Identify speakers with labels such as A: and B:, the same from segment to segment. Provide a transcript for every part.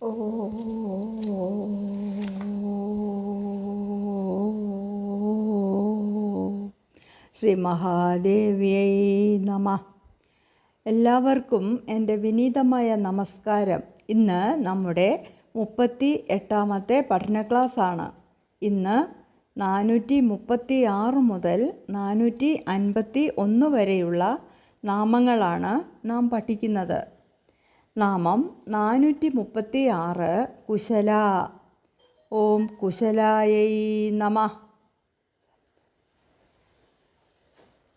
A: ശ്രീ മഹാദേവ്യൈ നമ. എല്ലാവർക്കും എന്റെ വിനീതമായ നമസ്കാരം. ഇന്ന് നമ്മുടെ മുപ്പത്തി എട്ടാമത്തെ പഠന ക്ലാസ്സാണ് ഇന്ന് നാനൂറ്റി മുപ്പത്തി ആറ് മുതൽ നാനൂറ്റി അൻപത്തി ഒന്ന് വരെയുള്ള നാമങ്ങളാണ് നാം പഠിക്കുന്നത്. നാമം നാനൂറ്റി മുപ്പത്തി ആറ് കുശല. ഓം കുശലായൈ നമ.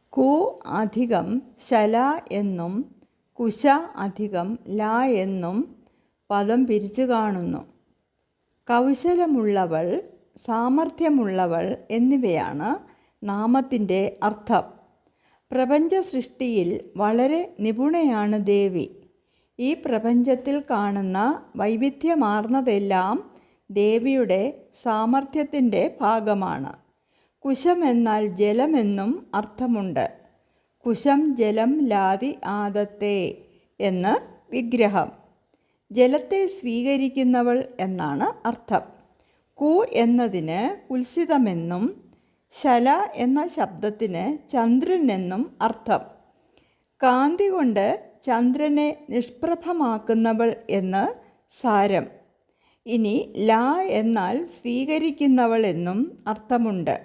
A: കു അധികം ശല എന്നും കുശ അധികം ല എന്നും പദം പിരിച്ചു കാണുന്നു. കൗശലമുള്ളവൾ സാമർഥ്യമുള്ളവൾ എന്നിവയാണ് നാമത്തിന്റെ അർത്ഥം. പ്രപഞ്ച സൃഷ്ടിയിൽ വളരെ നിപുണയാണ് ദേവി. ഈ പ്രപഞ്ചത്തിൽ കാണുന്ന വൈവിധ്യമാർന്നതെല്ലാം ദേവിയുടെ സാമർഥ്യത്തിന്റെ ഭാഗമാണ്. കുശമെന്നാൽ ജലമെന്നും അർത്ഥമുണ്ട്. കുശം ജലം ലാതി ആദത്തെ എന്ന് വിഗ്രഹം. ജലത്തെ സ്വീകരിക്കുന്നവൾ എന്നാണ് അർത്ഥം. കു എന്നതിന് കുൽസിതമെന്നും ശല എന്ന ശബ്ദത്തിന് ചന്ദ്രൻ എന്നും അർത്ഥം. കാന്തി കൊണ്ട് ചന്ദ്രനെ നിഷ്പ്രഭമാക്കുന്നവൾ എന്ന് സാരം. ഇനി ലാ എന്നാൽ സ്വീകരിക്കുന്നവൾ എന്നും അർത്ഥമുണ്ട്.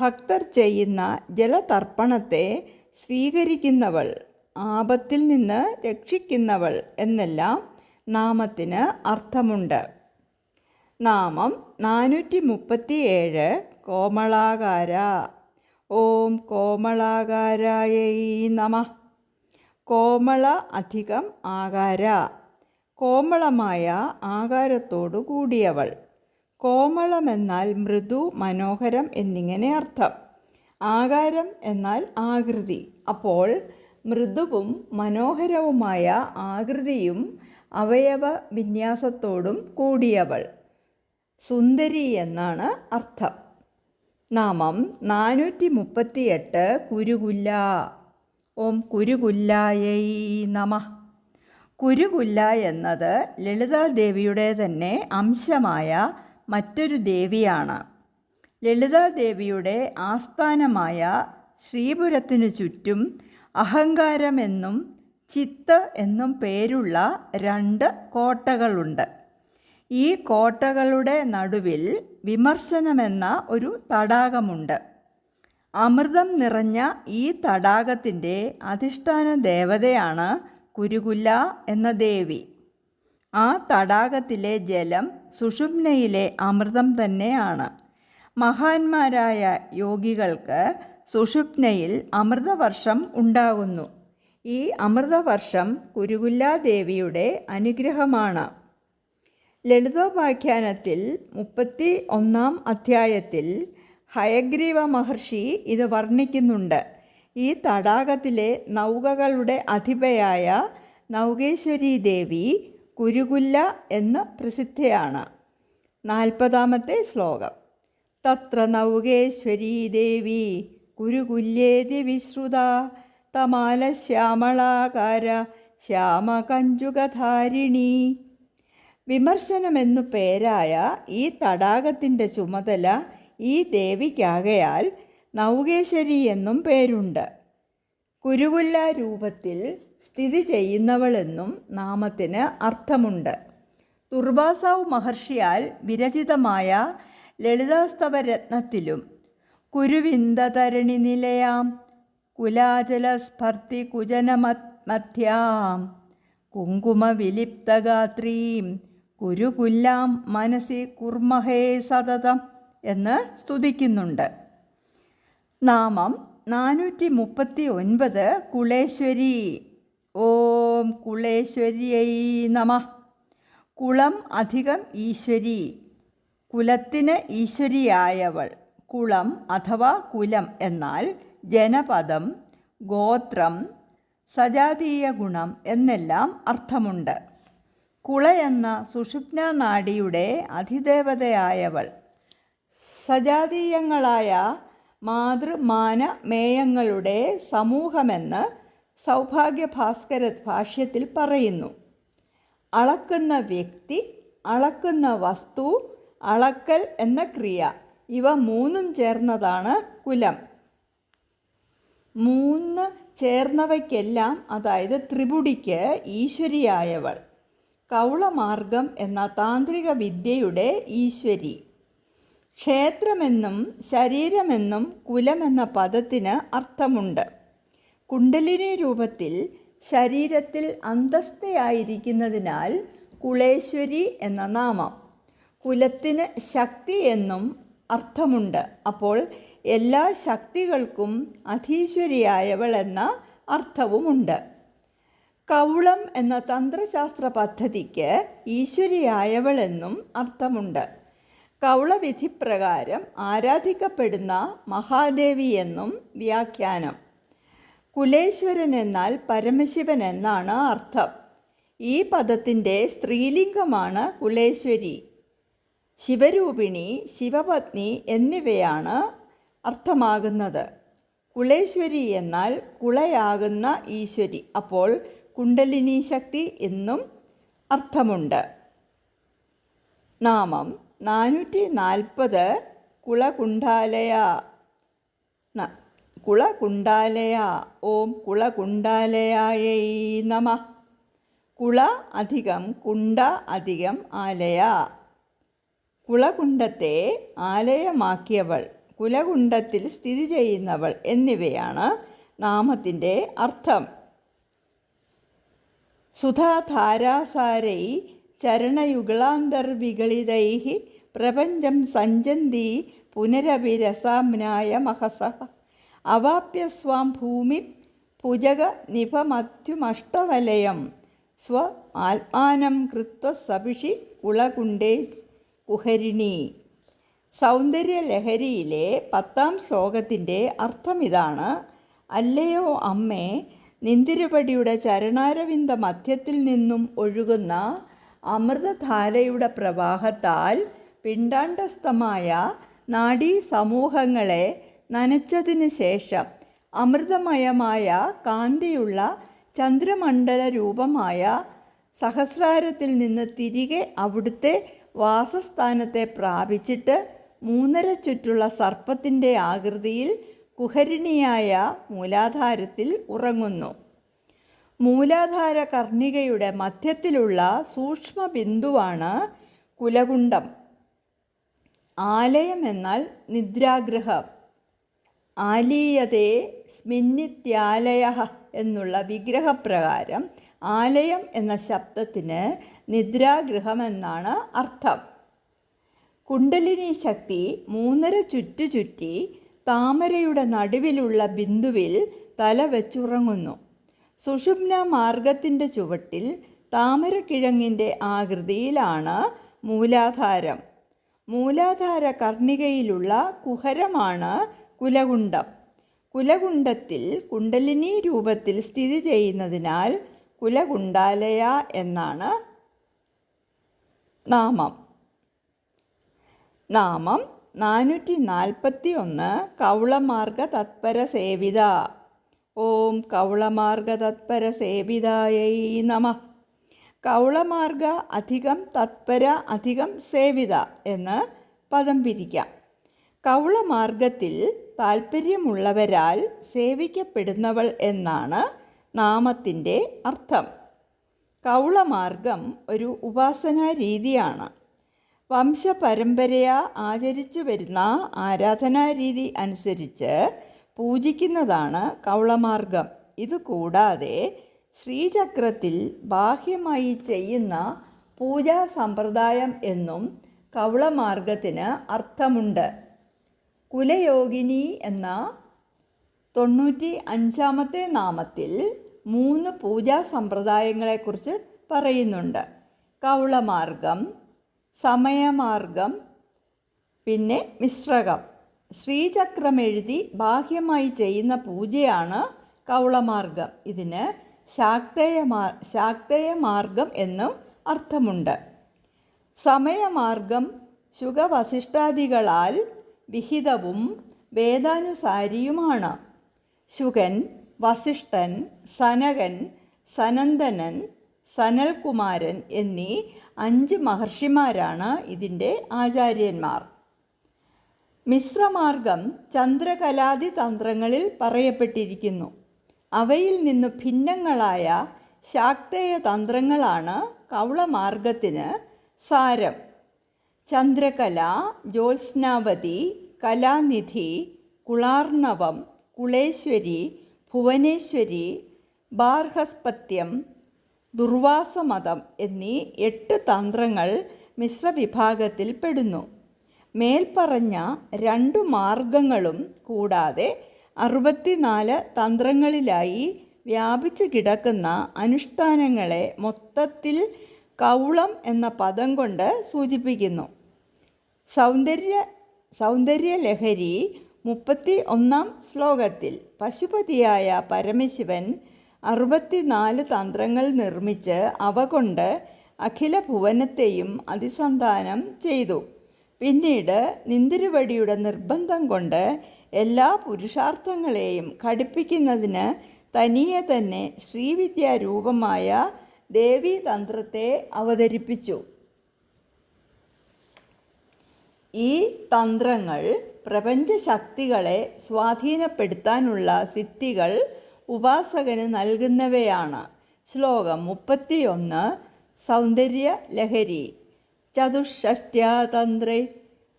A: ഭക്തർ ചെയ്യുന്ന ജലതർപ്പണത്തെ സ്വീകരിക്കുന്നവൾ ആപത്തിൽ നിന്ന് രക്ഷിക്കുന്നവൾ എന്നെല്ലാം നാമത്തിന് അർത്ഥമുണ്ട്. നാമം നാനൂറ്റി മുപ്പത്തിയേഴ് കോമളാകാര. ഓം കോമളാകാരായൈ നമ. കോമള അധികം ആകാര. കോമളമായ ആകാരത്തോടു കൂടിയവൾ. കോമളമെന്നാൽ മൃദു മനോഹരം എന്നിങ്ങനെ അർത്ഥം. ആകാരം എന്നാൽ ആകൃതി. അപ്പോൾ മൃദുവും മനോഹരവുമായ ആകൃതിയും അവയവ വിന്യാസത്തോടും കൂടിയവൾ. സുന്ദരി എന്നാണ് അർത്ഥം. നാമം നാനൂറ്റി മുപ്പത്തിയെട്ട് കുരുകുല്ല ഓം കുരുകുല്ലായൈ നമ. കുരുകുല്ല എന്നത് ലളിതാദേവിയുടെ തന്നെ അംശമായ മറ്റൊരു ദേവിയാണ്. ലളിതാദേവിയുടെ ആസ്ഥാനമായ ശ്രീപുരത്തിനു ചുറ്റും അഹങ്കാരമെന്നും ചിത്ത് എന്നും പേരുള്ള രണ്ട് കോട്ടകളുണ്ട്. ഈ കോട്ടകളുടെ നടുവിൽ വിമർശനമെന്ന ഒരു തടാകമുണ്ട്. അമൃതം നിറഞ്ഞ ഈ തടാകത്തിന്റെ അധിഷ്ഠാന ദേവതയാണ് കുരുകുല്ല എന്ന ദേവി. ആ തടാകത്തിലെ ജലം സുഷുമ്നയിലെ അമൃതം തന്നെയാണ്. മഹാന്മാരായ യോഗികൾക്ക് സുഷുപ്നയിൽ അമൃതവർഷം ഉണ്ടാകുന്നു. ഈ അമൃതവർഷം കുരുകുല്ലാദേവിയുടെ അനുഗ്രഹമാണ്. ലളിതോപാഖ്യാനത്തിൽ മുപ്പത്തി ഒന്നാം അധ്യായത്തിൽ ഹയഗ്രീവ മഹർഷി ഇത് വർണിക്കുന്നുണ്ട്. ഈ തടാകത്തിലെ നൗകകളുടെ അധിപയായ നൗകേശ്വരി ദേവി കുരുകുല്ല എന്ന പ്രസിദ്ധയാണ്. നാൽപ്പതാമത്തെ ശ്ലോകം. തത്ര നൗകേശ്വരീ ദേവി കുരുകുല്യേതി വിശ്രുത തമാല ശ്യാമളാകാര ശ്യാമകഞ്ചുകധാരിണി. വിമർശനമെന്നു പേരായ ഈ തടാകത്തിന്റെ ചുമതല ഈ ദേവിക്കാകയാൽ നൗകേശ്വരി എന്നും പേരുണ്ട്. കുരുകുല്ല രൂപത്തിൽ സ്ഥിതി ചെയ്യുന്നവളെന്നും നാമത്തിന് അർത്ഥമുണ്ട്. ദുർവാസാവ് മഹർഷിയാൽ വിരചിതമായ ലളിതാസ്തവരത്നത്തിലും കുരുവിന്ദതരണി നിലയാം കുലാചലസ്ഫർത്തി കുജനമധ്യാം കുങ്കുമവിലിപ്തഗാത്രീം കുരുകുല്ലാം മനസി കുർമഹേ സതതം. എന്ന് സ്തുതിക്കുന്നുണ്ട്. നാമം നാനൂറ്റി മുപ്പത്തി ഒൻപത് കുളേശ്വരി. ഓം കുളേശ്വരിയൈ നമ. കുളം അധികം ഈശ്വരി. കുലത്തിന് ഈശ്വരിയായവൾ. കുളം അഥവാ കുലം എന്നാൽ ജനപദം ഗോത്രം സജാതീയ ഗുണം എന്നെല്ലാം അർത്ഥമുണ്ട്. കുള എന്ന സുഷുപ്ന നാഡിയുടെ അധിദേവതയായവൾ. സജാതീയങ്ങളായ മാതൃമാന മേയങ്ങളുടെ സമൂഹമെന്ന് സൗഭാഗ്യ ഭാസ്കര ഭാഷ്യത്തിൽ പറയുന്നു. അളക്കുന്ന വ്യക്തി അളക്കുന്ന വസ്തു അളക്കൽ എന്ന ക്രിയ ഇവ മൂന്നും ചേർന്നതാണ് കുലം. മൂന്ന് ചേർന്നവയ്ക്കെല്ലാം അതായത് ത്രിപുടിക്ക് ഈശ്വരിയായവൾ. കൗളമാർഗം എന്ന താന്ത്രിക വിദ്യയുടെ ഈശ്വരി. ക്ഷേത്രമെന്നും ശരീരമെന്നും കുലമെന്ന പദത്തിന് അർത്ഥമുണ്ട്. കുണ്ടലിനി രൂപത്തിൽ ശരീരത്തിൽ അന്തസ്ഥയായിരിക്കുന്നതിനാൽ കുളേശ്വരി എന്ന നാമം. കുലത്തിന് ശക്തി എന്നും അർത്ഥമുണ്ട്. അപ്പോൾ എല്ലാ ശക്തികൾക്കും അധീശ്വരിയായവൾ എന്ന അർത്ഥവുമുണ്ട്. കൗളം എന്ന തന്ത്രശാസ്ത്ര പദ്ധതിക്ക് ഈശ്വരിയായവൾ എന്നും അർത്ഥമുണ്ട്. കൗളവിധിപ്രകാരം ആരാധിക്കപ്പെടുന്ന മഹാദേവി എന്നും വ്യാഖ്യാനം. കുലേശ്വരൻ എന്നാൽ പരമശിവൻ എന്നാണ് അർത്ഥം. ഈ പദത്തിന്റെ സ്ത്രീലിംഗമാണ് കുലേശ്വരി. ശിവരൂപിണി ശിവപത്നി എന്നിവയാണ് അർത്ഥമാകുന്നത്. കുളേശ്വരി എന്നാൽ കുളയാകുന്ന ഈശ്വരി. അപ്പോൾ കുണ്ടലിനി ശക്തി എന്നും അർത്ഥമുണ്ട്. നാമം നാനൂറ്റി നാൽപ്പത് കുളകുണ്ടാലയ കുളകുണ്ടാലയ. ഓം കുളകുണ്ടാലയായൈ നമ. കുള അധികം കുണ്ട അധികം ആലയ. കുളകുണ്ടത്തെ ആലയമാക്കിയവൾ കുലകുണ്ടത്തിൽ സ്ഥിതി ചെയ്യുന്നവൾ എന്നിവയാണ് നാമത്തിന്റെ അർത്ഥം. സുധാധാരാസാരൈ ചരണയുഗളാന്തർവിഗളിതൈ പ്രപഞ്ചം സഞ്ചന്തി പുനരഭിരസാമ്നായ മഹസ. അവാപ്യ സ്വാം ഭൂമി പുജക നിഭമധ്യുമഷ്ടവലയം സ്വ ആത്മാനം കൃത്വ സപിഷി ഉളകുണ്ടേ കുഹരിണി. സൗന്ദര്യലഹരിയിലെ പത്താം ശ്ലോകത്തിന്റെ അർത്ഥമിതാണ്. അല്ലയോ അമ്മേ നിന്തിരുപടിയുടെ ചരണാരവിന്ദ മധ്യത്തിൽ നിന്നും ഒഴുകുന്ന അമൃതധാരയുടെ പ്രവാഹത്താൽ പിണ്ടാണ്ടസ്ഥമായ നാഡീ സമൂഹങ്ങളെ നനച്ചതിനു ശേഷം അമൃതമയമായ കാന്തിയുള്ള ചന്ദ്രമണ്ഡല രൂപമായ സഹസ്രാരത്തിൽ നിന്ന് തിരികെ അവിടുത്തെ വാസസ്ഥാനത്തെ പ്രാപിച്ചിട്ട് മൂന്നര ചുറ്റുള്ള സർപ്പത്തിന്റെ ആകൃതിയിൽ കുഹരിണിയായ മൂലാധാരത്തിൽ ഉറങ്ങുന്നു. മൂലാധാര കർണികയുടെ മധ്യത്തിലുള്ള സൂക്ഷ്മ ബിന്ദുവാണ് കുലകുണ്ടം. ആലയം എന്നാൽ നിദ്രാഗ്രഹം. ആലീയതേ സ്മിന്നിത്യാലയ എന്നുള്ള വിഗ്രഹപ്രകാരം ആലയം എന്ന ശബ്ദത്തിന് നിദ്രാഗൃഹമെന്നാണ് അർത്ഥം. കുണ്ടലിനി ശക്തി മൂന്നര ചുറ്റു ചുറ്റി താമരയുടെ നടുവിലുള്ള ബിന്ദുവിൽ തല വെച്ചുറങ്ങുന്നു. സുഷുമ്ന മാർഗത്തിന്റെ ചുവട്ടിൽ താമരക്കിഴങ്ങിന്റെ ആകൃതിയിലാണ് മൂലാധാരം. മൂലാധാര കർണികയിലുള്ള കുഹരമാണ് കുലകുണ്ടം. കുലകുണ്ടത്തിൽ കുണ്ടലിനി രൂപത്തിൽ സ്ഥിതി ചെയ്യുന്നതിനാൽ കുലകുണ്ടാലയ എന്നാണ് നാമം. നാമം നാനൂറ്റി നാൽപ്പത്തി ഒന്ന് കൗളമാർഗ തത്പര സേവിത ഓം കൗളമാർഗ തത്പര സേവിതായൈ നമ. കൗളമാർഗ അധികം തത്പര അധികം സേവിത എന്ന് പദം പിരിക്കാം. കൗളമാർഗത്തിൽ താൽപ്പര്യമുള്ളവരാൽ സേവിക്കപ്പെടുന്നവൾ എന്നാണ് നാമത്തിന്റെ അർത്ഥം. കൗളമാർഗം ഒരു ഉപാസനാ രീതിയാണ്. വംശപരമ്പരയാ ആചരിച്ചു വരുന്ന ആരാധനാരീതി അനുസരിച്ച് പൂജിക്കുന്നതാണ് കൗളമാർഗം. ഇതുകൂടാതെ ശ്രീചക്രത്തിൽ ബാഹ്യമായി ചെയ്യുന്ന പൂജാ സമ്പ്രദായം എന്നും കൗളമാർഗത്തിന് അർത്ഥമുണ്ട്. കുലയോഗിനി എന്ന തൊണ്ണൂറ്റി അഞ്ചാമത്തെ നാമത്തിൽ മൂന്ന് പൂജാ സമ്പ്രദായങ്ങളെക്കുറിച്ച് പറയുന്നുണ്ട്. കൗളമാർഗം സമയമാർഗം പിന്നെ മിശ്രകം. ശ്രീചക്രമെഴുതി ബാഹ്യമായി ചെയ്യുന്ന പൂജയാണ് കൗളമാർഗം. ഇതിന് ശാക്തേയ മാർഗം എന്നും അർത്ഥമുണ്ട്. സമയമാർഗം ശുഖവശിഷ്ടാദികളാൽ വിഹിതവും വേദാനുസാരിയുമാണ്. ശുഖൻ വസിഷ്ഠൻ സനകൻ സനന്ദനൻ സനൽകുമാരൻ എന്നീ അഞ്ച് മഹർഷിമാരാണ് ഇതിന്റെ ആചാര്യന്മാർ. മിശ്രമാർഗം ചന്ദ്രകലാദി തന്ത്രങ്ങളിൽ പറയപ്പെട്ടിരിക്കുന്നു. അവയിൽ നിന്ന് ഭിന്നങ്ങളായ ശാക്തേയ തന്ത്രങ്ങളാണ് കൗളമാർഗത്തിന് സാരം. ചന്ദ്രകല ജ്യോത്സ്നാവതി കലാനിധി കുളാർണവം കുളേശ്വരി ഭുവനേശ്വരി ബാർഹസ്പത്യം ദുർവാസമതം എന്നീ എട്ട് തന്ത്രങ്ങൾ മിശ്രവിഭാഗത്തിൽ പെടുന്നു. മേൽപ്പറഞ്ഞ രണ്ടു മാർഗങ്ങളും കൂടാതെ അറുപത്തിനാല് തന്ത്രങ്ങളിലായി വ്യാപിച്ചു കിടക്കുന്ന അനുഷ്ഠാനങ്ങളെ മൊത്തത്തിൽ കൗളം എന്ന പദം കൊണ്ട് സൂചിപ്പിക്കുന്നു. സൗന്ദര്യ സൗന്ദര്യലഹരി മുപ്പത്തി ഒന്നാം ശ്ലോകത്തിൽ പശുപതിയായ പരമശിവൻ അറുപത്തിനാല് തന്ത്രങ്ങൾ നിർമ്മിച്ച് അവ കൊണ്ട് അഖില ഭുവനത്തെയും അതിസന്ധാനം ചെയ്തു. പിന്നീട് നിന്തിരുവടിയുടെ നിർബന്ധം കൊണ്ട് എല്ലാ പുരുഷാർത്ഥങ്ങളെയും ഘടിപ്പിക്കുന്നതിന് തനിയെ തന്നെ ശ്രീവിദ്യാരൂപമായ ദേവീതന്ത്രത്തെ അവതരിപ്പിച്ചു. ഈ തന്ത്രങ്ങൾ പ്രപഞ്ചശക്തികളെ സ്വാധീനപ്പെടുത്താനുള്ള സിദ്ധികൾ ഉപാസകന് നൽകുന്നവയാണ്. ശ്ലോകം മുപ്പത്തിയൊന്ന് സൗന്ദര്യ ലഹരി ചതുഷ്ഷ്ട്യാതന്ത്രൈ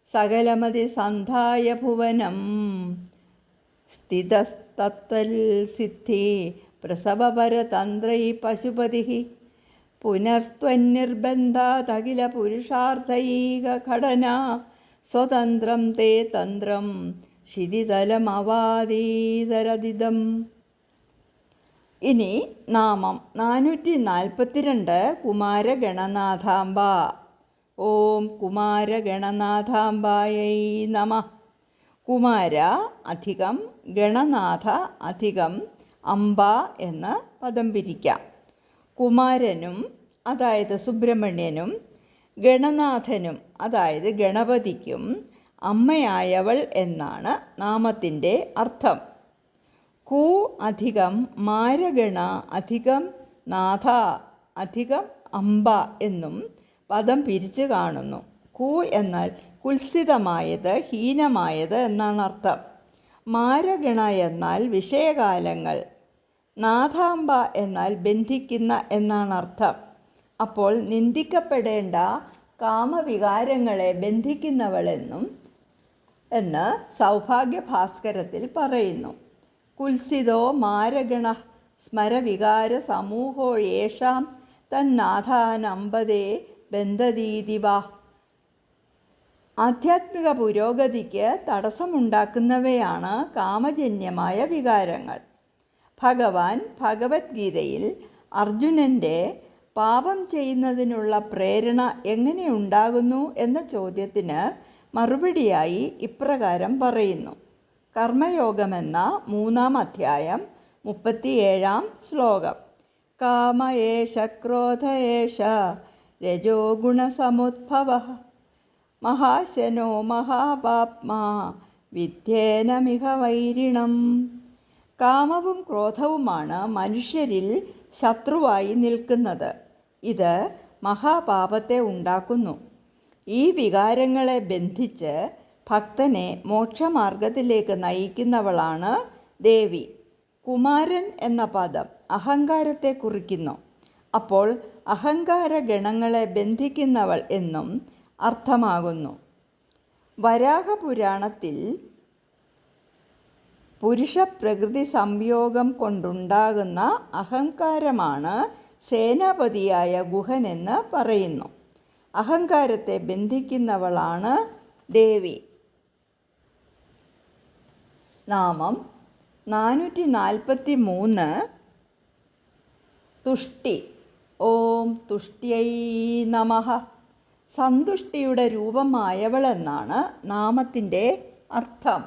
A: സകലമതി സന്ധായ ഭുവനം. സ്ഥിതസ്തത്വൽ സിദ്ധി പ്രസവപരതന്ത്രൈ പശുപതി. പുനസ്ത്വന്നിർബന്ധാതഖില പുരുഷാർത്ഥൈക ഘടന സ്വതന്ത്രം തേ തന്ത്രം ക്ഷിതിതലമവാദീതരതിതം ഇനി നാമം നാനൂറ്റി നാൽപ്പത്തിരണ്ട് കുമാരഗണനാഥാംബ. ഓം കുമാരഗണനാഥാംബായൈ നമ. കുമാര അധികം ഗണനാഥ അധികം അംബ എന്ന് പദം പിരിക്കാം. കുമാരനും അതായത് സുബ്രഹ്മണ്യനും ഗണനാഥനും അതായത് ഗണപതിക്കും അമ്മയായവൾ എന്നാണ് നാമത്തിന്റെ അർത്ഥം. കു അധികം മാരഗണ അധികം നാഥ അധികം അംബ എന്നും പദം പിരിച്ചു കാണുന്നു. കു എന്നാൽ കുൽസിതമായത് ഹീനമായത് എന്നാണ് അർത്ഥം. മാരഗണ എന്നാൽ വിഷയകാലങ്ങൾ. നാഥാംബ എന്നാൽ ബന്ധിക്കുന്ന എന്നാണ് അർത്ഥം. അപ്പോൾ നിന്ദിക്കപ്പെടേണ്ട കാമവികാരങ്ങളെ ബന്ധിക്കുന്നവളെന്നും എന്ന് സൗഭാഗ്യഭാസ്കരത്തിൽ പറയുന്നു. കുൽസിതോ മാരഗണ സ്മരവികാര സമൂഹോ യേഷാം തന്നാഥാനമ്പതേ ബന്ധതീതിവ ആധ്യാത്മിക പുരോഗതിക്ക് തടസ്സമുണ്ടാക്കുന്നവയാണ് കാമജന്യമായ വികാരങ്ങൾ. ഭഗവാൻ ഭഗവത്ഗീതയിൽ അർജുനന്റെ പാപം ചെയ്യുന്നതിനുള്ള പ്രേരണ എങ്ങനെ ഉണ്ടാകുന്നു എന്ന ചോദ്യത്തിന് മറുപടിയായി ഇപ്രകാരം പറയുന്നു. കർമ്മയോഗമെന്ന മൂന്നാം അധ്യായം മുപ്പത്തിയേഴാം ശ്ലോകം. കാമയേഷ ക്രോധയേഷ രജോ ഗുണസമുദ്ഭവ മഹാശനോ മഹാപാപ്മാ വിദ്യേനമിഹ വൈരിണം. കാമവും ക്രോധവുമാണ് മനുഷ്യരിൽ ശത്രുവായി നിൽക്കുന്നത്. ഇത് മഹാപാപത്തെ ഉണ്ടാക്കുന്നു. ഈ വികാരങ്ങളെ ബന്ധിച്ച് ഭക്തനെ മോക്ഷമാർഗത്തിലേക്ക് നയിക്കുന്നവളാണ് ദേവി. കുമാരൻ എന്ന പദം അഹങ്കാരത്തെ കുറിക്കുന്നു. അപ്പോൾ അഹങ്കാര ഗണങ്ങളെ ബന്ധിക്കുന്നവൾ എന്നും അർത്ഥമാകുന്നു. വരാഹപുരാണത്തിൽ പുരുഷപ്രകൃതി സംയോഗം കൊണ്ടുണ്ടാകുന്ന അഹങ്കാരമാണ് സേനാപതിയായ ഗുഹനെന്ന് പറയുന്നു. അഹങ്കാരത്തെ ബന്ധിക്കുന്നവളാണ് ദേവി. നാമം നാനൂറ്റി നാൽപ്പത്തി മൂന്ന് തുഷ്ടി. ഓം തുഷ്ട്യൈ നമ. സന്തുഷ്ടിയുടെ രൂപമായവളെന്നാണ് നാമത്തിന്റെ അർത്ഥം.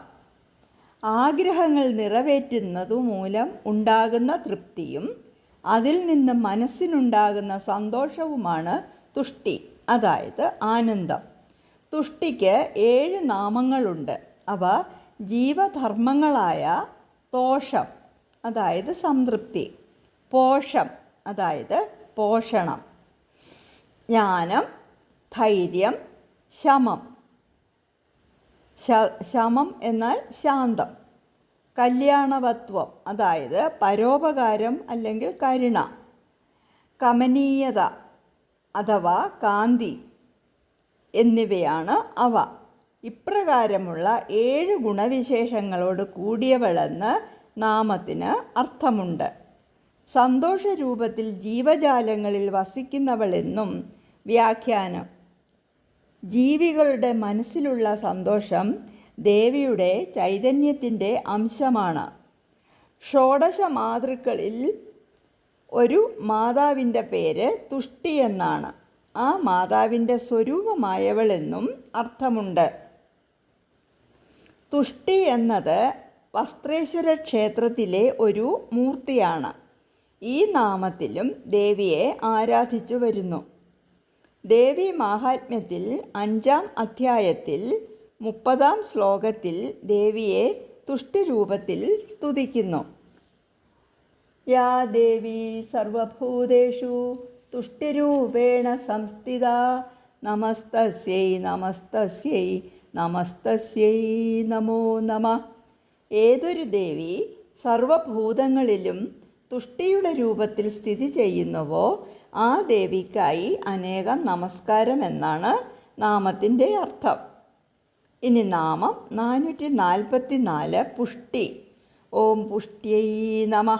A: ആഗ്രഹങ്ങൾ നിറവേറ്റുന്നതു മൂലം ഉണ്ടാകുന്ന തൃപ്തിയും അതിൽ നിന്ന് മനസ്സിനുണ്ടാകുന്ന സന്തോഷവുമാണ് തുഷ്ടി അതായത് ആനന്ദം. തുഷ്ടിക്ക് ഏഴ് നാമങ്ങളുണ്ട്. അവ ജീവധർമ്മങ്ങളായ തോഷം അതായത് സംതൃപ്തി പോഷം അതായത് പോഷണം ജ്ഞാനം ധൈര്യം ശമം. ശമം എന്നാൽ ശാന്തം കല്യാണവത്വം അതായത് പരോപകാരം അല്ലെങ്കിൽ കരുണ കമനീയത അഥവാ കാന്തി എന്നിവയാണ് അവ. ഇപ്രകാരമുള്ള ഏഴ് ഗുണവിശേഷങ്ങളോട് കൂടിയവളെന്ന് നാമത്തിന് അർത്ഥമുണ്ട്. സന്തോഷരൂപത്തിൽ ജീവജാലങ്ങളിൽ വസിക്കുന്നവളെന്നും വ്യാഖ്യാനം. ജീവികളുടെ മനസ്സിലുള്ള സന്തോഷം ദേവിയുടെ ചൈതന്യത്തിന്റെ അംശമാണ്. ഷോഡശ മാതൃക്കളിൽ ഒരു മാതാവിന്റെ പേര് തുഷ്ടി എന്നാണ് ആ മാതാവിന്റെ സ്വരൂപമായവളെന്നും അർത്ഥമുണ്ട്. തുഷ്ടി എന്നത് വസ്ത്രേശ്വര ക്ഷേത്രത്തിലെ ഒരു മൂർത്തിയാണ്. ഈ നാമത്തിലും ദേവിയെ ആരാധിച്ചു വരുന്നു. ദേവി മാഹാത്മ്യത്തിൽ അഞ്ചാം അധ്യായത്തിൽ മുപ്പതാം ശ്ലോകത്തിൽ ദേവിയെ തുഷ്ടിരൂപത്തിൽ സ്തുതിക്കുന്നു. യാ ദേവി സർവഭൂതേഷു തുഷ്ടിരൂപേണ സംസ്ഥിത നമസ്തസ്യൈ നമസ്തസ്യൈ നമസ്തസ്യൈ നമോ നമ. ഏതൊരു ദേവി സർവഭൂതങ്ങളിലും തുഷ്ടിയുടെ രൂപത്തിൽ സ്ഥിതി ചെയ്യുന്നുവോ ആ ദേവിക്കായി അനേകം നമസ്കാരം എന്നാണ് നാമത്തിന്റെ അർത്ഥം. ഇനി നാമം നാനൂറ്റി നാൽപ്പത്തി നാല് പുഷ്ടി. ഓം പുഷ്ട്യൈ നമ.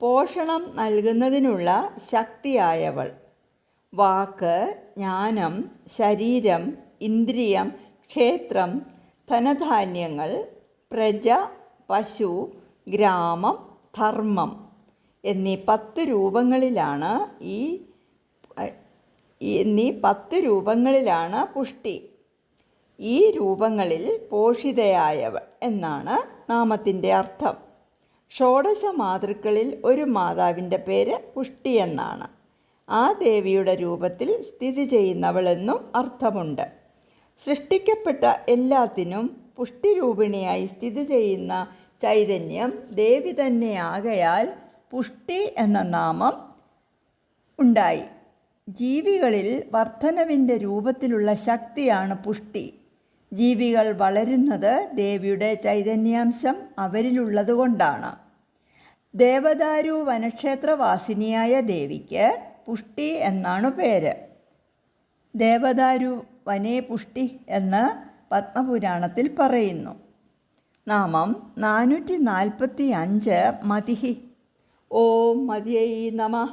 A: പോഷണം നൽകുന്നതിനുള്ള ശക്തിയായവൾ. വാക്ക് ജ്ഞാനം ശരീരം ഇന്ദ്രിയം ക്ഷേത്രം ധനധാന്യങ്ങൾ പ്രജ പശു ഗ്രാമം ധർമ്മം. എന്നീ പത്ത് രൂപങ്ങളിലാണ് ഈ എന്നീ പത്ത് രൂപങ്ങളിലാണ് പുഷ്ടി. ഈ രൂപങ്ങളിൽ പോഷിതയായവൾ എന്നാണ് നാമത്തിന്റെ അർത്ഥം. ഷോഡശ മാതൃക്കളിൽ ഒരു മാതാവിന്റെ പേര് പുഷ്ടി എന്നാണ്. ആ ദേവിയുടെ രൂപത്തിൽ സ്ഥിതി ചെയ്യുന്നവളെന്നും അർത്ഥമുണ്ട്. സൃഷ്ടിക്കപ്പെട്ട എല്ലാത്തിനും പുഷ്ടിരൂപിണിയായി സ്ഥിതി ചെയ്യുന്ന ചൈതന്യം ദേവി തന്നെയാകയാൽ പുഷ്ടി എന്ന നാമം ഉണ്ടായി. ജീവികളിൽ വർധനവിന്റെ രൂപത്തിലുള്ള ശക്തിയാണ് പുഷ്ടി. ജീവികൾ വളരുന്നത് ദേവിയുടെ ചൈതന്യാംശം അവരിലുള്ളതുകൊണ്ടാണ് ദേവദാരു വനക്ഷേത്രവാസിനിയായ ദേവിക്ക് പുഷ്ടി എന്നാണ് പേര്. ദേവദാരു വനേ പുഷ്ടി എന്ന് പത്മപുരാണത്തിൽ പറയുന്നു. നാമം നാനൂറ്റി നാൽപ്പത്തി അഞ്ച് മതിഹി. ഓം മതിയൈ നമ.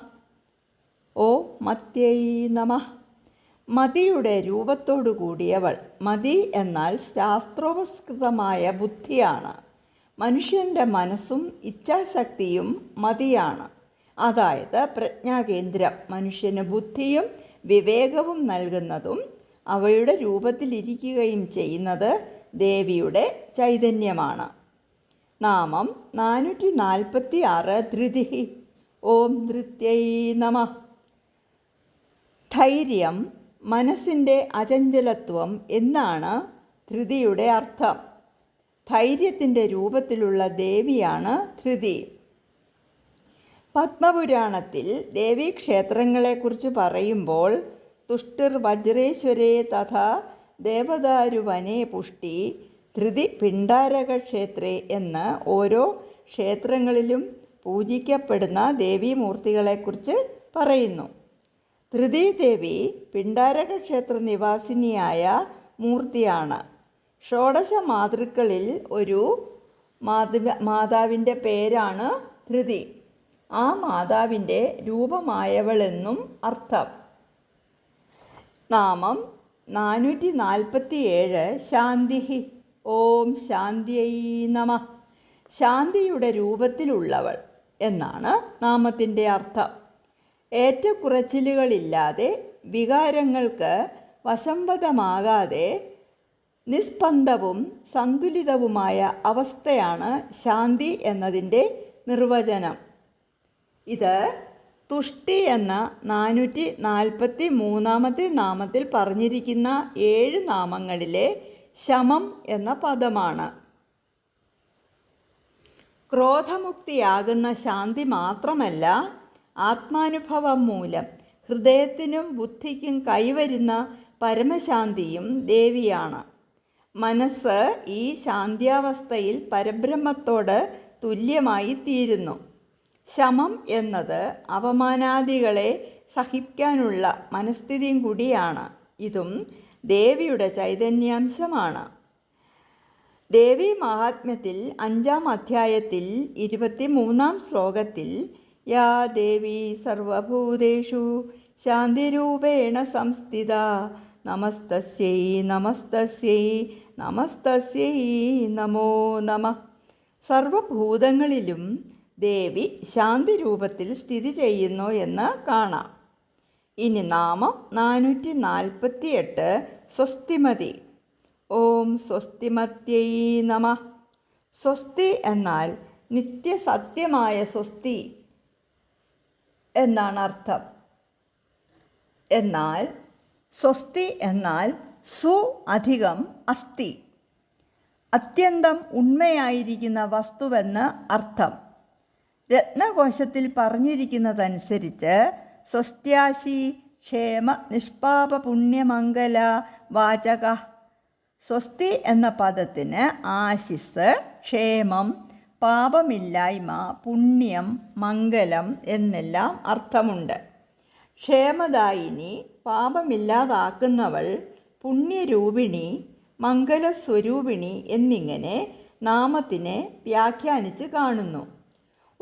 A: ഓ മത്യൈ നമ. മതിയുടെ രൂപത്തോടു കൂടിയവൾ. മതി എന്നാൽ ശാസ്ത്രോപസ്കൃതമായ ബുദ്ധിയാണ്. മനുഷ്യന്റെ മനസ്സും ഇച്ഛാശക്തിയും മതിയാണ്. അതായത് പ്രജ്ഞാകേന്ദ്രം. മനുഷ്യന് ബുദ്ധിയും വിവേകവും നൽകുന്നതും അവയുടെ രൂപത്തിലിരിക്കുകയും ചെയ്യുന്നത് ദേവിയുടെ ചൈതന്യമാണ്. നാമം നാനൂറ്റി നാൽപ്പത്തി ആറ് ധൃതി ഓം ധൃത്യൈ നമ. ധൈര്യം മനസ്സിന്റെ അചഞ്ചലത്വം എന്നാണ് ധൃതിയുടെ അർത്ഥം. ധൈര്യത്തിന്റെ രൂപത്തിലുള്ള ദേവിയാണ് ധൃതി. പത്മപുരാണത്തിൽ ദേവീക്ഷേത്രങ്ങളെക്കുറിച്ച് പറയുമ്പോൾ തുഷ്ടിർ വജ്രേശ്വരേ തഥ ദേവദാരുവനെ പുഷ്ടി ധൃതി പിണ്ടാരക ക്ഷേത്രേ എന്ന് ഓരോ ക്ഷേത്രങ്ങളിലും പൂജിക്കപ്പെടുന്ന ദേവീമൂർത്തികളെക്കുറിച്ച് പറയുന്നു. ധൃതിദേവി പിണ്ടാരക ക്ഷേത്ര നിവാസിനിയായ മൂർത്തിയാണ്. ഷോഡശ മാതൃക്കളിൽ ഒരു മാതൃ മാതാവിന്റെ പേരാണ് ധൃതി. ആ മാതാവിന്റെ രൂപമായവളെന്നും അർത്ഥം. നാമം നാനൂറ്റി നാൽപ്പത്തി ഏഴ് ശാന്തിഹി. ഓം ശാന്തിയൈ നമ. ശാന്തിയുടെ രൂപത്തിലുള്ളവൾ എന്നാണ് നാമത്തിന്റെ അർത്ഥം. ഏറ്റക്കുറച്ചിലുകളില്ലാതെ വികാരങ്ങൾക്ക് വശംവദമാകാതെ നിസ്പന്ദവും സന്തുലിതവുമായ അവസ്ഥയാണ് ശാന്തി എന്നതിന്റെ നിർവചനം. ഇത് തുഷ്ടി എന്ന നാനൂറ്റി നാൽപ്പത്തി മൂന്നാമത്തെ നാമത്തിൽ പറഞ്ഞിരിക്കുന്ന ഏഴ് നാമങ്ങളിലെ ശമം എന്ന പദമാണ്. ക്രോധമുക്തിയാകുന്ന ശാന്തി മാത്രമല്ല ആത്മാനുഭവം മൂലം ഹൃദയത്തിനും ബുദ്ധിക്കും കൈവരുന്ന പരമശാന്തിയും ദേവിയാണ്. മനസ്സ് ഈ ശാന്ത്യാവസ്ഥയിൽ പരബ്രഹ്മത്തോട് തുല്യമായി തീരുന്നു. ശമം എന്നത് അവമാനാദികളെ സഹിക്കാനുള്ള മനസ്ഥിതിയും കൂടിയാണ്. ഇതും ദേവിയുടെ ചൈതന്യാംശമാണ്. ദേവി മഹാത്മ്യത്തിൽ അഞ്ചാം അധ്യായത്തിൽ ഇരുപത്തിമൂന്നാം ശ്ലോകത്തിൽ യാ ദേവി സർവഭൂതേഷു ശാന്തിരൂപേണ സംസ്ഥിത നമസ്തസ്യൈ നമസ്തസ്യൈ നമസ്തസ്യൈ നമോ നമ. സർവഭൂതങ്ങളിലും ദേവി ശാന്തിരൂപത്തിൽ സ്ഥിതി ചെയ്യുന്നു എന്ന് കാണാം. ഇനി നാമം നാനൂറ്റി നാൽപ്പത്തി എട്ട് സ്വസ്തിമതി. ഓം സ്വസ്തിമത്യൈ നമ. സ്വസ്തി എന്നാൽ നിത്യസത്യമായ സ്വസ്തി എന്നാണ് അർത്ഥം. എന്നാൽ സ്വസ്തി എന്നാൽ സു അധികം അസ്ഥി. അത്യന്തം ഉണ്മയായിരിക്കുന്ന വസ്തുവെന്ന് അർത്ഥം. രത്നകോശത്തിൽ പറഞ്ഞിരിക്കുന്നതനുസരിച്ച് സ്വസ്ത്യാശി ക്ഷേമ നിഷ്പാപ പുണ്യമംഗല വാചക. സ്വസ്തി എന്ന പദത്തിന് ആശിസ് ക്ഷേമം പാപമില്ലായ്മ പുണ്യം മംഗലം എന്നെല്ലാം അർത്ഥമുണ്ട്. ക്ഷേമദായിനി പാപമില്ലാതാക്കുന്നവൾ പുണ്യരൂപിണി മംഗലസ്വരൂപിണി എന്നിങ്ങനെ നാമത്തിനെ വ്യാഖ്യാനിച്ച് കാണുന്നു.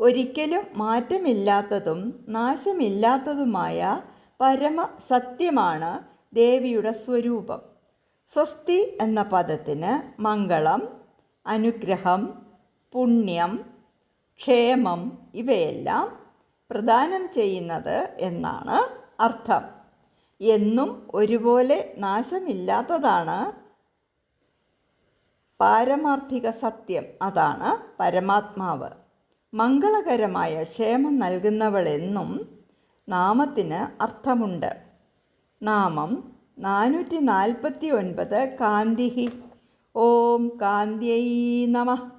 A: ഒരിക്കലും മാറ്റമില്ലാത്തതും നാശമില്ലാത്തതുമായ പരമ സത്യമാണ് ദേവിയുടെ സ്വരൂപം. സ്വസ്തി എന്ന പദത്തിന് മംഗളം അനുഗ്രഹം പുണ്യം ക്ഷേമം ഇവയെല്ലാം പ്രദാനം ചെയ്യുന്നത് എന്നാണ് അർത്ഥം. എന്നും ഒരുപോലെ നാശമില്ലാത്തതാണ് പാരമാർത്ഥിക സത്യം. അതാണ് പരമാത്മാവ്. മംഗളകരമായ ക്ഷേമം നൽകുന്നവളെന്നും നാമത്തിന് അർത്ഥമുണ്ട്. നാമം നാനൂറ്റി നാൽപ്പത്തി ഒൻപത് കാന്തിഹി. ഓം കാന്ത്യൈ നമ.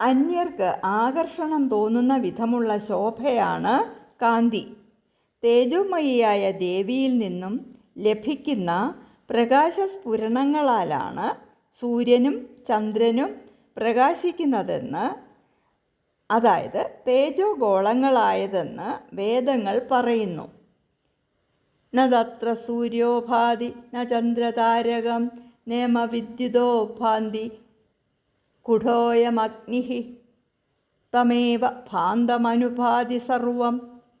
A: അന്യർക്ക് ആകർഷണം തോന്നുന്ന വിധമുള്ള ശോഭയാണ് കാന്തി. തേജോമയിയായ ദേവിയിൽ നിന്നും ലഭിക്കുന്ന പ്രകാശസ്ഫുരണങ്ങളാലാണ് സൂര്യനും ചന്ദ്രനും പ്രകാശിക്കുന്നതെന്ന് അതായത് തേജോഗോളങ്ങളായതെന്ന് വേദങ്ങൾ പറയുന്നു. ന തത്ര സൂര്യോഭാതി ന ചന്ദ്രതാരകം നേമവിദ്യുതോ ഭാന്തി കുഢോയമഗ്നി തമേവ ഭാന്തമനുഭാതി സർവം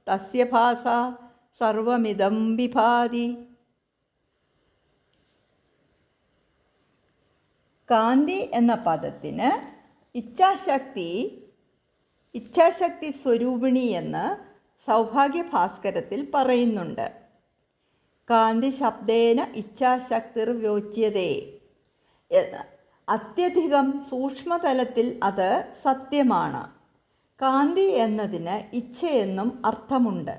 A: തസ്യ ഭാസ സർവമിതം വിഭാതി. കാന്തി എന്ന പദത്തിന് ഇച്ഛാശക്തി ഇച്ഛാശക്തി സ്വരൂപിണി എന്ന് സൗഭാഗ്യഭാസ്കരത്തിൽ പറയുന്നുണ്ട്. കാന്തി ശബ്ദേന ഇച്ഛാശക്തിർ വ്യോച്യതേ അത്യധികം സൂക്ഷ്മതലത്തിൽ അത് സത്യമാണ്. കാന്തി എന്നതിന് ഇച്ഛയെന്നും അർത്ഥമുണ്ട്.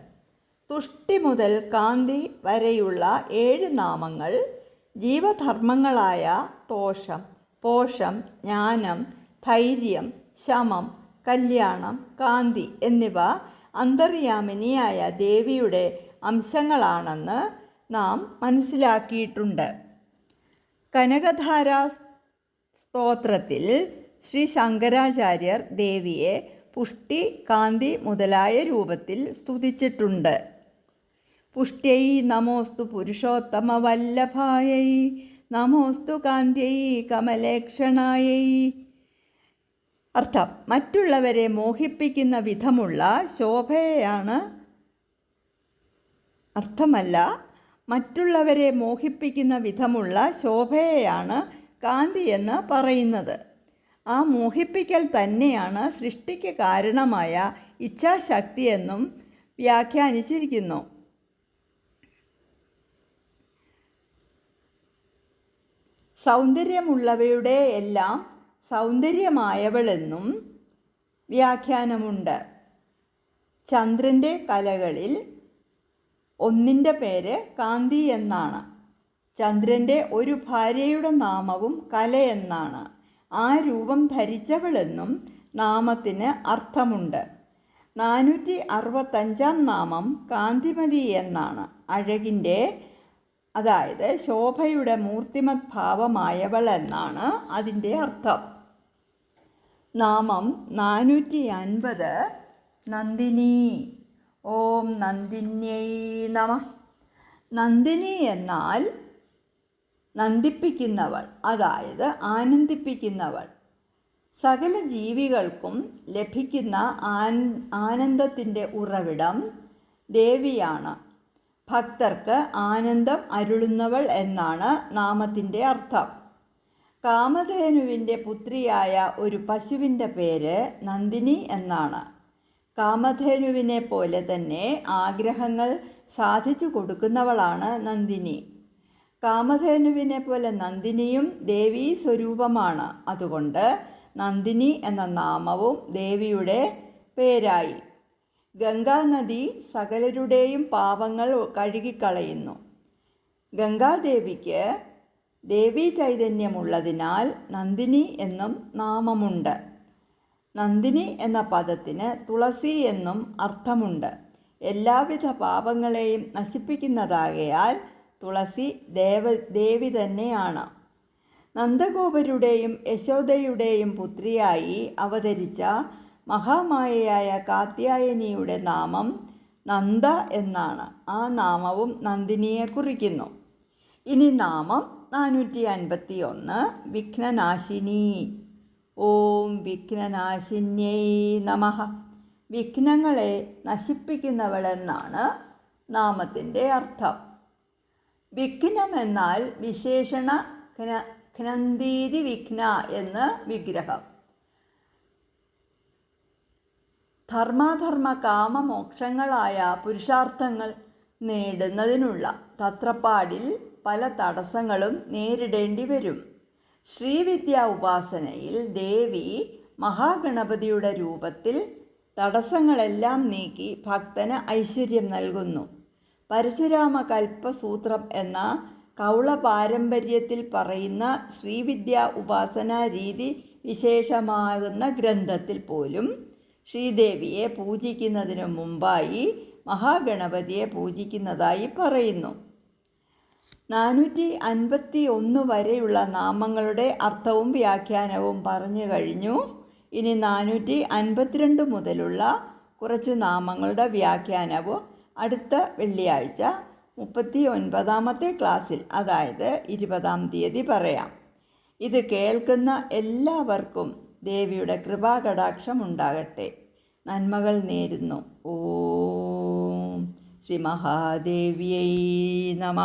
A: തുഷ്ടി മുതൽ കാന്തി വരെയുള്ള ഏഴ് നാമങ്ങൾ ജീവധർമ്മങ്ങളായ തോഷം പോഷം ജ്ഞാനം ധൈര്യം ശമം കല്യാണം കാന്തി എന്നിവ അന്തർയാമിനിയായ ദേവിയുടെ അംശങ്ങളാണെന്ന് നാം മനസ്സിലാക്കിയിട്ടുണ്ട്. കനകധാര സ്തോത്രത്തിൽ ശ്രീ ശങ്കരാചാര്യർ ദേവിയെ പുഷ്ടി കാന്തി മുതലായ രൂപത്തിൽ സ്തുതിച്ചിട്ടുണ്ട്. പുഷ്ട്യൈ നമോസ്തു പുരുഷോത്തമ വല്ലഭായൈ നമോസ്തു കാന്ത്യൈ കമലേക്ഷണായൈ. അർത്ഥം മറ്റുള്ളവരെ മോഹിപ്പിക്കുന്ന വിധമുള്ള ശോഭയാണ് അർത്ഥമല്ല മറ്റുള്ളവരെ മോഹിപ്പിക്കുന്ന വിധമുള്ള ശോഭയെയാണ് കാന്തി എന്ന് പറയുന്നത്. ആ മോഹിപ്പിക്കൽ തന്നെയാണ് സൃഷ്ടിക്ക് കാരണമായ ഇച്ഛാശക്തി എന്നും വ്യാഖ്യാനിച്ചിരിക്കുന്നു. സൗന്ദര്യമുള്ളവയുടെ എല്ലാം സൗന്ദര്യമായവളെന്നും വ്യാഖ്യാനമുണ്ട്. ചന്ദ്രന്റെ കലകളിൽ ഒന്നിന്റെ പേര് കാന്തി എന്നാണ്. ചന്ദ്രന്റെ ഒരു ഭാര്യയുടെ നാമവും കല എന്നാണ്. ആ രൂപം ധരിച്ചവളെന്നും നാമത്തിന് അർത്ഥമുണ്ട്. നാനൂറ്റി അറുപത്തഞ്ചാം നാമം കാന്തിമതി എന്നാണ്. അഴകിന്റെ അതായത് ശോഭയുടെ മൂർത്തിമത് ഭാവമായവൾ എന്നാണ് അതിന്റെ അർത്ഥം. നാമം നാനൂറ്റി അൻപത് നന്ദിനി. ഓം നന്ദിന്യൈ നമ. നന്ദിനി എന്നാൽ നന്ദിപ്പിക്കുന്നവൾ അതായത് ആനന്ദിപ്പിക്കുന്നവൾ. സകല ജീവികൾക്കും ലഭിക്കുന്ന ആൻ ആനന്ദത്തിന്റെ ഉറവിടം ദേവിയാണ്. ഭക്തർക്ക് ആനന്ദം അരുളുന്നവൾ എന്നാണ് നാമത്തിന്റെ അർത്ഥം. കാമധേനുവിന്റെ പുത്രിയായ ഒരു പശുവിന്റെ പേര് നന്ദിനി എന്നാണ്. കാമധേനുവിനെ പോലെ തന്നെ ആഗ്രഹങ്ങൾ സാധിച്ചു കൊടുക്കുന്നവളാണ് നന്ദിനി. കാമധേനുവിനെ പോലെ നന്ദിനിയും ദേവീ സ്വരൂപമാണ്. അതുകൊണ്ട് നന്ദിനി എന്ന നാമവും ദേവിയുടെ പേരായി. ഗംഗാനദി സകലരുടെയും പാപങ്ങൾ കഴുകിക്കളയുന്നു. ഗംഗാദേവിക്ക് ദേവീ ചൈതന്യമുള്ളതിനാൽ നന്ദിനി എന്നും നാമമുണ്ട്. നന്ദിനി എന്ന പദത്തിന് തുളസി എന്നും അർത്ഥമുണ്ട്. എല്ലാവിധ പാപങ്ങളെയും നശിപ്പിക്കുന്നതാകയാൽ തുളസി ദേവ ദേവി തന്നെയാണ്. നന്ദഗോപരുടെയും യശോദയുടെയും പുത്രിയായി അവതരിച്ച മഹാമായയായ കാത്യായനിയുടെ നാമം നന്ദ എന്നാണ്. ആ നാമവും നന്ദിനിയെ കുറിക്കുന്നു. ഇനി നാമം നാനൂറ്റി അൻപത്തി ഒന്ന് വിഘ്നനാശിനി. ഓം വിഘ്നനാശിന്യൈ നമ. വിഘ്നങ്ങളെ നശിപ്പിക്കുന്നവളെന്നാണ് നാമത്തിന്റെ അർത്ഥം. വിഘ്നം എന്നാൽ വിശേഷണ ഘ്ന ഘ്നന്തീതി വിഘ്ന എന്ന് വിഗ്രഹം. ധർമാധർമ്മ കാമമോക്ഷങ്ങളായ പുരുഷാർത്ഥങ്ങൾ നേടുന്നതിനുള്ള തത്രപ്പാടിൽ പല തടസ്സങ്ങളും നേരിടേണ്ടി വരും. ശ്രീവിദ്യ ഉപാസനയിൽ ദേവി മഹാഗണപതിയുടെ രൂപത്തിൽ തടസ്സങ്ങളെല്ലാം നീക്കി ഭക്തന് ഐശ്വര്യം നൽകുന്നു. പരശുരാമ കൽപ്പസൂത്രം എന്ന കൗള പാരമ്പര്യത്തിൽ പറയുന്ന ശ്രീവിദ്യ ഉപാസനാ രീതി വിശേഷമാകുന്ന ഗ്രന്ഥത്തിൽ പോലും ശ്രീദേവിയെ പൂജിക്കുന്നതിനു മുമ്പായി മഹാഗണപതിയെ പൂജിക്കുന്നതായി പറയുന്നു. നാനൂറ്റി അൻപത്തി ഒന്ന് വരെയുള്ള നാമങ്ങളുടെ അർത്ഥവും വ്യാഖ്യാനവും പറഞ്ഞു കഴിഞ്ഞു. ഇനി നാനൂറ്റി അൻപത്തിരണ്ട് മുതലുള്ള കുറച്ച് നാമങ്ങളുടെ വ്യാഖ്യാനവും അടുത്ത വെള്ളിയാഴ്ച മുപ്പത്തി ഒൻപതാമത്തെ ക്ലാസ്സിൽ അതായത് ഇരുപതാം തീയതി പറയാം. ഇത് കേൾക്കുന്ന എല്ലാവർക്കും ദേവിയുടെ കൃപാകടാക്ഷം ഉണ്ടാകട്ടെ. നന്മകൾ നേരുന്നു. ഓ ശ്രീ മഹാദേവിയൈ നമ.